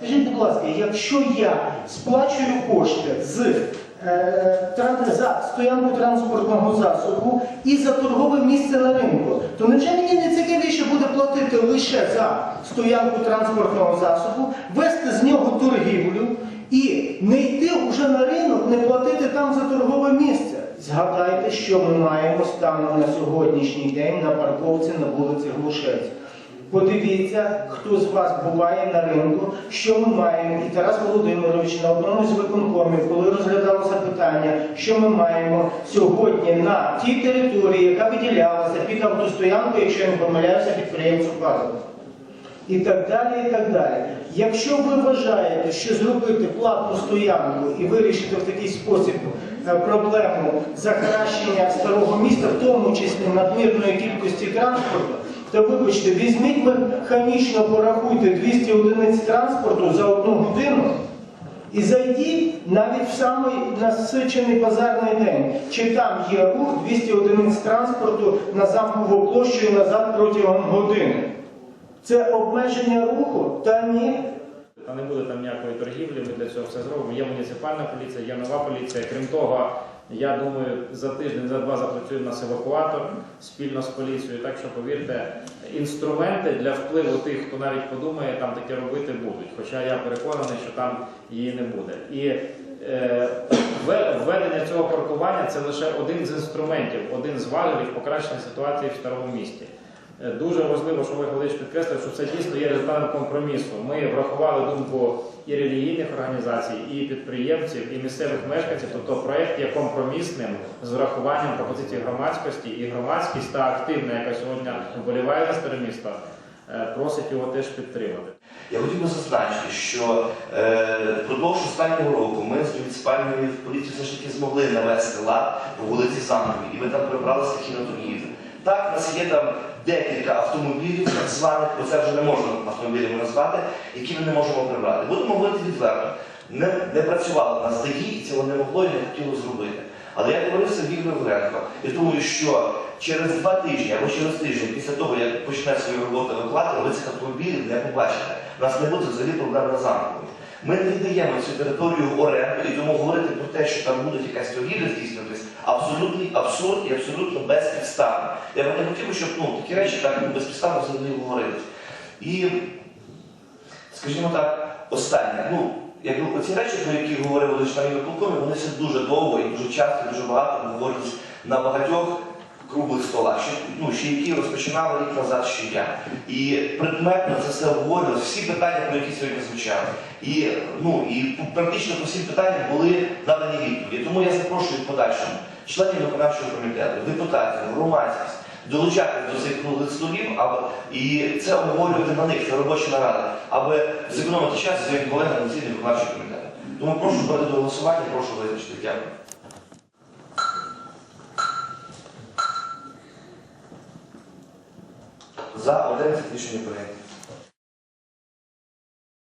Скажіть, будь ласка, якщо я сплачую кошти з е, за стоянку транспортного засобу і за торгове місце на ринку, то невже мені не цікавіше буде платити лише за стоянку транспортного засобу, вести з нього торгівлю і не йти вже на ринок, не платити там за торгове місце? Згадайте, що ми маємо станом на сьогоднішній день на парковці на вулиці Глушець. Подивіться, хто з вас буває на ринку, що ми маємо. І Тарас Володимирович на одному з виконкомів, коли розглядалося питання, що ми маємо сьогодні на тій території, яка виділялася під автостоянку, якщо я не помиляюся, підприємцю Пазова. І так далі, і так далі. Якщо ви вважаєте, що зробити платну стоянку і вирішити в такий спосіб е, проблему захаращення старого міста, в тому числі надмірної кількості транспорту, то вибачте, візьміть механічно порахуйте 200 одиниць транспорту за одну годину і зайдіть навіть в самий насичений базарний день. Чи там є рух 200 одиниць транспорту на замкову площу і назад протягом години? Це обмеження руху? Та ні. Та не буде там ніякої торгівлі, ми для цього все зробимо. Є муніципальна поліція, є нова поліція. Крім того, я думаю, за тиждень, за два запрацює в нас евакуатор спільно з поліцією. Так що повірте, інструменти для впливу тих, хто навіть подумає, там таке робити будуть. Хоча я переконаний, що там її не буде. І е, введення цього паркування це лише один з інструментів, один з важелів покращення ситуації в старому місті. Е, Дуже важливо, що Олег Володимирович підкреслив, що це дійсно є результатом компромісу. Ми врахували думку і релігійних організацій, і підприємців, і місцевих мешканців. Тобто проект є компромісним з врахуванням пропозицій громадськості, і громадськість та активна, яка сьогодні вболіває на старе місто, е, просить його теж підтримати. Я хотів би зазначити, що е, впродовж останнього року ми з муніципальної поліції все ж таки змогли навести лад по вулиці Замковій, і ми там прибрали стихійну торгівлю. Так, у нас є там декілька автомобілів, так званих, бо це вже не можна автомобілями назвати, які ми не можемо прибрати. Будемо говорити відверто. Не, не працювало на і цього не могло і не хотіло зробити. Але я говорив з Сергієм Григоренко, я думаю, що через два тижні або через тиждень після того, як почне свою роботу евакуатор, ви цих автомобілів не побачите. У нас не буде взагалі проблем на замкові. Ми не віддаємо цю територію в оренду і тому говорити про те, що там будуть якась торгівля здійснюватись, абсолютний абсурд і абсолютно безпідставно. Я б не хотів, щоб ну, такі речі так безпідставно взагалі говорились. І, скажімо так, останнє. Ну, як ці речі, про які говорили члени виконкому, вони все дуже довго і дуже часто, і дуже багато говорять на багатьох круглих столах, ну, ще які розпочинали рік назад ще я. І предметно це все обговорювалося, всі питання, про які сьогодні звучали. І, ну, і практично по всім питанням були надані відповіді. Тому я запрошую в подальшому членів виконавчого комітету, депутатів, громадськість долучатися до цих круглих столів, аби, і це обговорювати на них, це робоча нарада, аби зекономити час своїм колегам на цілі виконавчого комітету. Тому прошу брати до голосування, прошу визначити. Дякую. За 11 рішення прийнято.